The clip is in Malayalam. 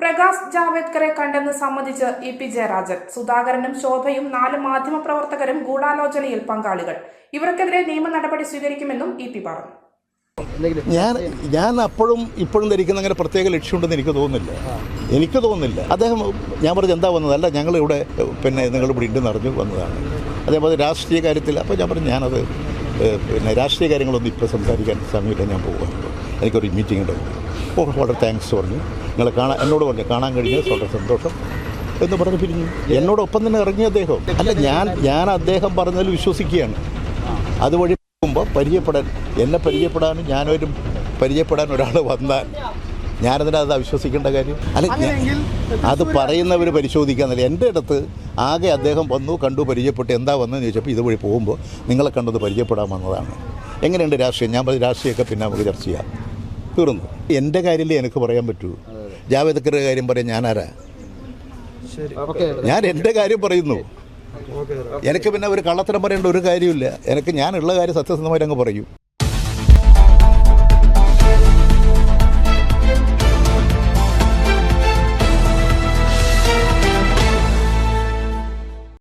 പ്രകാശ് ജാവേദ്കറെ കണ്ടെന്ന് സമ്മതിച്ച് ഇ പി ജയരാജൻ സുധാകരനും ശോഭയും നാല് മാധ്യമപ്രവർത്തകരും ഗൂഢാലോചനയിൽ പങ്കാളികൾ. ഇവർക്കെതിരെ നിയമ നടപടി സ്വീകരിക്കുമെന്നും ഇ പി പറഞ്ഞു. ഞാൻ ഞാൻ അപ്പോഴും ഇപ്പോഴും ധരിക്കുന്ന അങ്ങനെ പ്രത്യേക ലക്ഷ്യമുണ്ടെന്ന് എനിക്ക് തോന്നുന്നില്ല. എനിക്ക് തോന്നുന്നില്ല. അദ്ദേഹം ഞാൻ പറഞ്ഞത് എന്താ വന്നതല്ല അല്ല ഞങ്ങൾ ഇവിടെ പിന്നെ നിങ്ങൾ ഇവിടെ ഉണ്ടെന്ന് അറിഞ്ഞു വന്നതാണ്. അതേപോലെ രാഷ്ട്രീയ കാര്യത്തിൽ അപ്പോൾ ഞാൻ പറഞ്ഞു ഞാനത് പിന്നെ രാഷ്ട്രീയ കാര്യങ്ങളൊന്നും ഇപ്പോൾ സംസാരിക്കാൻ സമയമില്ല ഞാൻ പോകുവാണ് എനിക്കൊരു മീറ്റിംഗ് ഉണ്ട് ഓ വളരെ താങ്ക്സ് പറഞ്ഞു. നിങ്ങളെ കാണാൻ എന്നോട് പറഞ്ഞു കാണാൻ കഴിഞ്ഞത് വളരെ സന്തോഷം എന്ന് പറഞ്ഞ് പിരിഞ്ഞു. എന്നോടൊപ്പം തന്നെ ഇറങ്ങി അദ്ദേഹം. അല്ല ഞാൻ ഞാൻ അദ്ദേഹം പറഞ്ഞതിൽ വിശ്വസിക്കുകയാണ്. അതുവഴി പോകുമ്പോൾ പരിചയപ്പെടാൻ എന്നെ പരിചയപ്പെടാനും ഞാനൊരു പരിചയപ്പെടാൻ ഒരാൾ വന്നാൽ ഞാനതിനെ അത് അവിശ്വസിക്കേണ്ട കാര്യം. അല്ല അത് പറയുന്നവർ പരിശോധിക്കാന്നില്ല എന്റെ അടുത്ത് ആകെ അദ്ദേഹം വന്നു കണ്ടു പരിചയപ്പെട്ടു എന്താ വന്നതെന്ന് ചോദിച്ചപ്പോൾ ഇതുവഴി പോകുമ്പോൾ നിങ്ങളെ കണ്ടത് പരിചയപ്പെടാൻ വന്നതാണ്. എങ്ങനെയുണ്ട് രാഷ്ട്രീയം? ഞാൻ പറഞ്ഞ രാഷ്ട്രീയമൊക്കെ പിന്നെ നമുക്ക് ചർച്ച ചെയ്യാം. തീർന്നു എന്റെ കാര്യമല്ലേ എനിക്ക് പറയാൻ പറ്റൂ. ജാവേദക്കറുടെ കാര്യം പറയാൻ ഞാനാരാ? ഞാൻ എന്റെ കാര്യം പറയുന്നു. എനിക്ക് പിന്നെ ഒരു കള്ളത്തരം പറയേണ്ട ഒരു കാര്യമില്ല എനിക്ക് ഞാനുള്ള കാര്യം സത്യസന്ധമായിട്ട് അങ്ങ് പറയും.